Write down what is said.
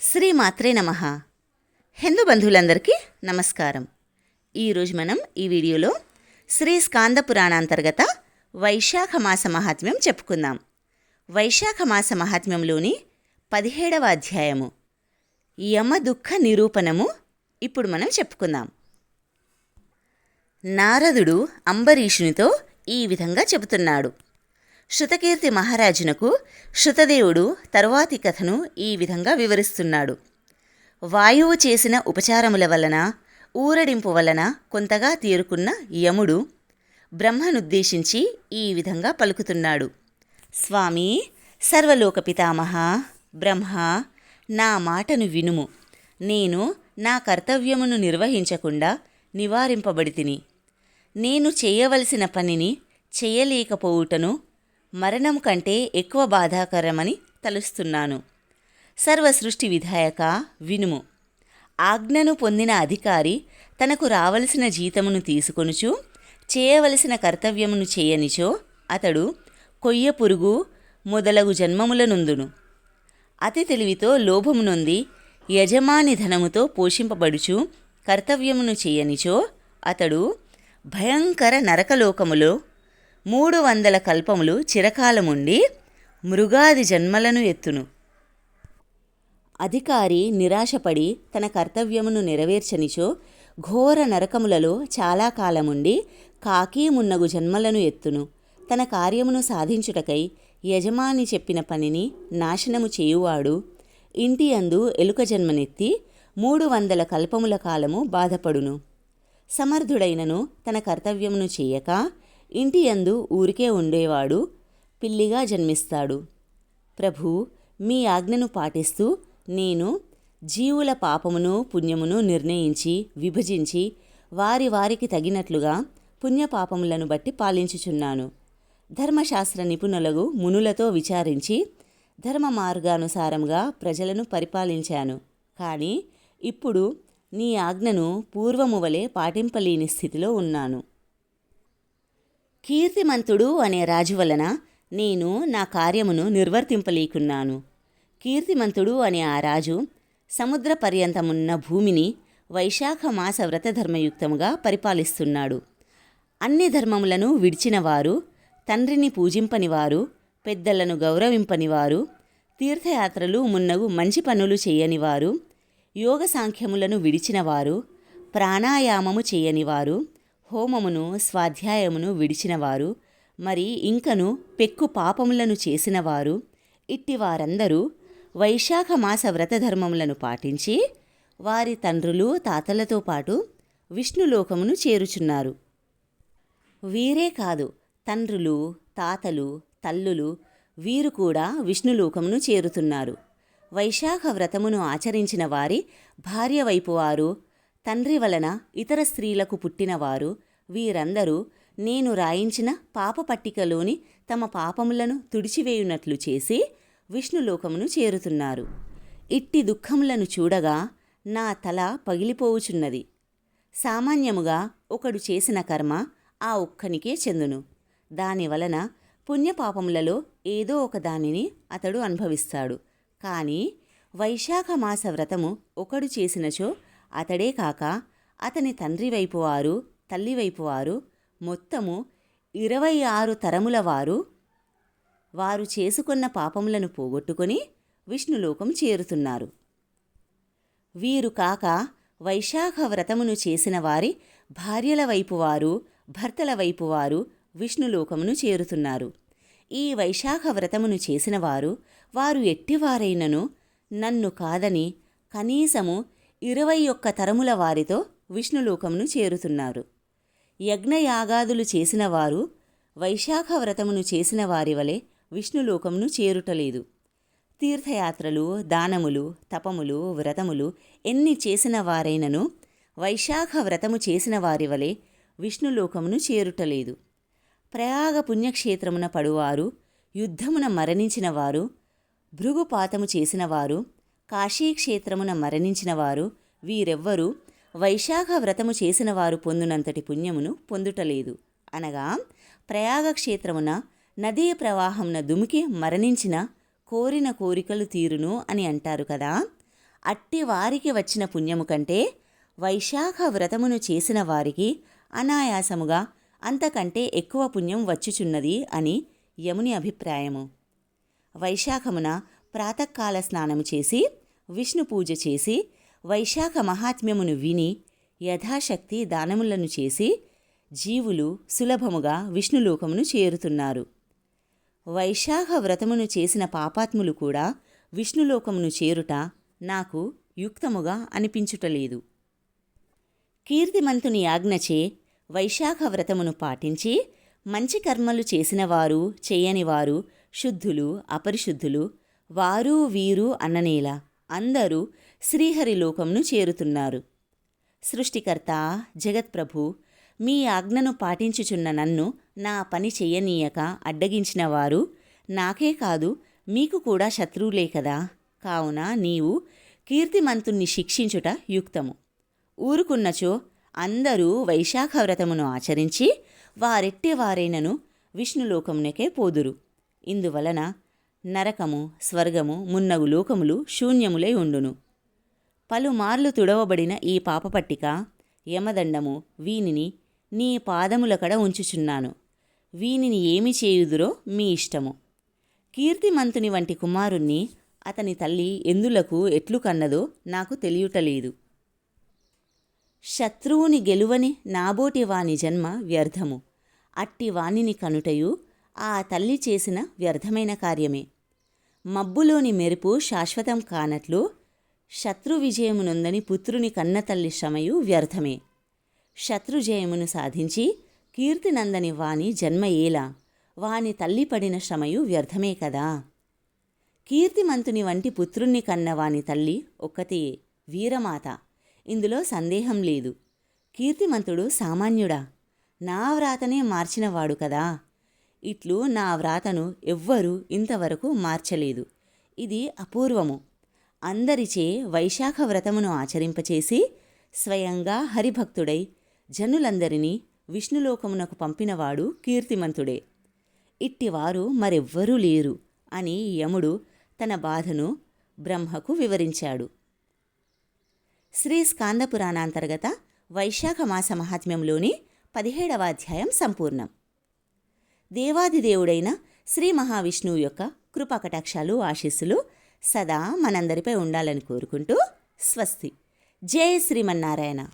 శ్రీ మాత్రే నమ. హిందూ బంధువులందరికీ నమస్కారం. ఈరోజు మనం ఈ వీడియోలో శ్రీ స్కాంద పురాణాంతర్గత వైశాఖ మాస మహాత్మ్యం చెప్పుకుందాం. వైశాఖ మాస మహాత్మ్యంలోని పదిహేడవ అధ్యాయము. యమ దుఃఖ నిరూపణము ఇప్పుడు మనం చెప్పుకుందాం. నారదుడు అంబరీషునితో ఈ విధంగా చెబుతున్నాడు. శృతకీర్తి మహారాజునకు శృతదేవుడు తరువాతి కథను ఈ విధంగా వివరిస్తున్నాడు. వాయువు చేసిన ఉపచారముల వలన ఊరడింపు వలన కొంతగా తీరుకున్న యముడు బ్రహ్మనుద్దేశించి ఈ విధంగా పలుకుతున్నాడు. స్వామి సర్వలోక పితామహ బ్రహ్మ నా మాటను వినుము. నేను నా కర్తవ్యమును నిర్వహించకుండా నివారింపబడితిని నేను చేయవలసిన పనిని చేయలేకపోవుటను మరణం కంటే ఎక్కువ బాధాకరమని తలుస్తున్నాను. సర్వసృష్టి విధాయక వినుము. ఆజ్ఞను పొందిన అధికారి తనకు రావలసిన జీతమును తీసుకొనుచు చేయవలసిన కర్తవ్యమును చేయనిచో అతడు కొయ్య పురుగు మొదలగు జన్మములనుందును అతి తెలివితో లోభము నొంది యజమాని ధనముతో పోషింపబడుచు కర్తవ్యమును చేయనిచో అతడు భయంకర నరకలోకములో మూడు వందల కల్పములు చిరకాలముండి మృగాది జన్మలను ఎత్తును. అధికారి నిరాశపడి తన కర్తవ్యమును నెరవేర్చనిచో ఘోర నరకములలో చాలా కాలముండి కాకి మున్నగు జన్మలను ఎత్తును. తన కార్యమును సాధించుటకై యజమాని చెప్పిన పనిని నాశనము చేయువాడు. ఇంటి అందు ఎలుక జన్మనెత్తి మూడు వందల కల్పముల కాలము బాధపడును. సమర్థుడైనను తన కర్తవ్యమును చేయక ఇంటి యందు ఊరికే ఉండేవాడు పిల్లిగా జన్మిస్తాడు. ప్రభు మీ ఆజ్ఞను పాటిస్తూ నేను జీవుల పాపమును పుణ్యమును నిర్ణయించి విభజించి వారి వారికి తగినట్లుగా పుణ్యపాపములను బట్టి పాలించుచున్నాను. ధర్మశాస్త్ర నిపుణులకు మునులతో విచారించి ధర్మ మార్గానుసారంగా ప్రజలను పరిపాలించాను. కానీ ఇప్పుడు నీ ఆజ్ఞను పూర్వము వలె పాటింపలేని స్థితిలో ఉన్నాను. కీర్తిమంతుడు అనే రాజు వలన నేను నా కార్యమును నిర్వర్తింపలేకున్నాను. కీర్తిమంతుడు అనే ఆ రాజు సముద్ర పర్యంతమున్న భూమిని వైశాఖ మాస వ్రతధర్మయుక్తముగా పరిపాలిస్తున్నాడు. అన్ని ధర్మములను విడిచినవారు తండ్రిని పూజింపనివారు పెద్దలను గౌరవింపనివారు తీర్థయాత్రలు మున్నగు మంచి పనులు చేయనివారు యోగ సాంఖ్యములను విడిచినవారు ప్రాణాయామము చేయనివారు హోమమును స్వాధ్యాయమును విడిచినవారు మరి ఇంకను పెక్కు పాపములను చేసినవారు ఇట్టి వారందరూ వైశాఖ మాస వ్రతధర్మములను పాటించి వారి తండ్రులు తాతలతో పాటు విష్ణులోకమును చేరుచున్నారు. వీరే కాదు తండ్రులు తాతలు తల్లులు వీరు కూడా విష్ణులోకమును చేరుతున్నారు. వైశాఖ వ్రతమును ఆచరించిన వారి భార్య వైపు వారు తండ్రి వలన ఇతర స్త్రీలకు పుట్టినవారు వీరందరూ నేను రాయించిన పాప పట్టికలోని తమ పాపములను తుడిచివేయునట్లు చేసి విష్ణులోకమును చేరుతున్నారు. ఇట్టి దుఃఖములను చూడగా నా తల పగిలిపోవుచున్నది. సామాన్యముగా ఒకడు చేసిన కర్మ ఆ ఒక్కనికే చెందును. దానివలన పుణ్యపాపములలో ఏదో ఒక దానిని అతడు అనుభవిస్తాడు. కానీ వైశాఖ మాస వ్రతము ఒకడు చేసినచో అతడే కాక అతని తండ్రి వైపు వారు తల్లి వైపు వారు మొత్తము ఇరవై ఆరు తరముల వారు వారు చేసుకున్న పాపములను పోగొట్టుకొని విష్ణులోకం చేరుతున్నారు. వీరు కాక వైశాఖ వ్రతమును చేసిన వారి భార్యల వైపు వారు భర్తల వైపు వారు విష్ణులోకమును చేరుతున్నారు. ఈ వైశాఖ వ్రతమును చేసిన వారు వారు ఎట్టివారైనను నన్ను కాదని కనీసము ఇరవై ఒక్క తరముల వారితో విష్ణులోకమును చేరుతున్నారు. యజ్ఞయాగాదులు చేసిన వారు వైశాఖ వ్రతమును చేసిన వారి వలె విష్ణులోకమును చేరుటలేదు. తీర్థయాత్రలు దానములు తపములు వ్రతములు ఎన్ని చేసిన వారైనను వైశాఖ వ్రతము చేసిన వారి వలె విష్ణులోకమును చేరుటలేదు. ప్రయాగ పుణ్యక్షేత్రమున పడువారు యుద్ధమున మరణించిన వారు భృగుపాతము చేసినవారు కాశీక్షేత్రమున మరణించిన వారు వీరెవ్వరూ వైశాఖ వ్రతము చేసిన వారు పొందునంతటి పుణ్యమును పొందుటలేదు. అనగా ప్రయాగక్షేత్రమున నదీ ప్రవాహంన దుమికి మరణించిన కోరిన కోరికలు తీరును అని అంటారు కదా. అట్టి వారికి వచ్చిన పుణ్యము కంటే వైశాఖ వ్రతమును చేసిన వారికి అనాయాసముగా అంతకంటే ఎక్కువ పుణ్యం వచ్చుచున్నది అని యముని అభిప్రాయము. వైశాఖమున ప్రాతకాల స్నానము చేసి విష్ణు పూజ చేసి వైశాఖ మహాత్మ్యమును విని యథాశక్తి దానములను చేసి జీవులు సులభముగా విష్ణులోకమును చేరుతున్నారు. వైశాఖ వ్రతమును చేసిన పాపాత్ములు కూడా విష్ణులోకమును చేరుట నాకు యుక్తముగా అనిపించుటలేదు కీర్తిమంతుని ఆజ్ఞచే వైశాఖ వ్రతమును పాటించి మంచి కర్మలు చేసినవారు చేయనివారు శుద్ధులు అపరిశుద్ధులు వారు వీరు అన్ననేలా. అందరూ శ్రీహరిలోకంను చేరుతున్నారు. సృష్టికర్త జగత్ప్రభు మీ ఆజ్ఞను పాటించుచున్న నన్ను నా పని చెయ్యనీయక అడ్డగించిన వారు నాకే కాదు మీకు కూడా శత్రువులే కదా. కావున నీవు కీర్తిమంతుణ్ణి శిక్షించుట యుక్తము. ఊరుకున్నచో అందరూ వైశాఖ వ్రతమును ఆచరించి వారెట్టే వారైనను విష్ణులోకమునకే పోదురు. ఇందువలన నరకము స్వర్గము మున్నగు లోకములు శూన్యములై ఉండును. పలుమార్లు తుడవబడిన ఈ పాపపట్టిక యమదండము వీనిని నీ పాదములకడ ఉంచుచున్నాను. వీనిని ఏమి చేయుదురో మీ ఇష్టము. కీర్తిమంతుని వంటి కుమారుణ్ణి అతని తల్లి ఎందులకు ఎట్లు కన్నదో నాకు తెలియటలేదు. శత్రువుని గెలువని నాబోటి వాని జన్మ వ్యర్థము. అట్టి వానిని కనుటయు ఆ తల్లి చేసిన వ్యర్థమైన కార్యమే. మబ్బులోని మెరుపు శాశ్వతం కానట్లు శత్రు విజయమునుందని పుత్రుని కన్న తల్లి శ్రమయు వ్యర్థమే. శత్రుజయమును సాధించి కీర్తినందని వాని జన్మ ఏలా? వాని తల్లి పడిన శ్రమయు వ్యర్థమే కదా? కీర్తిమంతుని వంటి పుత్రుణ్ణి కన్న వాని తల్లి ఒక్కతే వీరమాత. ఇందులో సందేహం లేదు. కీర్తిమంతుడు సామాన్యుడా? నా వ్రాతనే మార్చినవాడు కదా? ఇట్లు నా వ్రాతను ఎవ్వరూ ఇంతవరకు మార్చలేదు. ఇది అపూర్వము. అందరిచే వైశాఖ వ్రతమును ఆచరింపచేసి స్వయంగా హరిభక్తుడై జనులందరినీ విష్ణులోకమునకు పంపినవాడు కీర్తిమంతుడే. ఇట్టివారు మరెవ్వరూ లేరు అని యముడు తన బాధను బ్రహ్మకు వివరించాడు. శ్రీ స్కాందపురాణాంతర్గత వైశాఖ మాస మహాత్మ్యంలోని పదిహేడవ అధ్యాయం సంపూర్ణం. దేవాదిదేవుడైన శ్రీ మహావిష్ణువు యొక్క కృపకటాక్షాలు ఆశీస్సులు సదా మనందరిపై ఉండాలని కోరుకుంటూ స్వస్తి. జయ శ్రీమన్నారాయణ.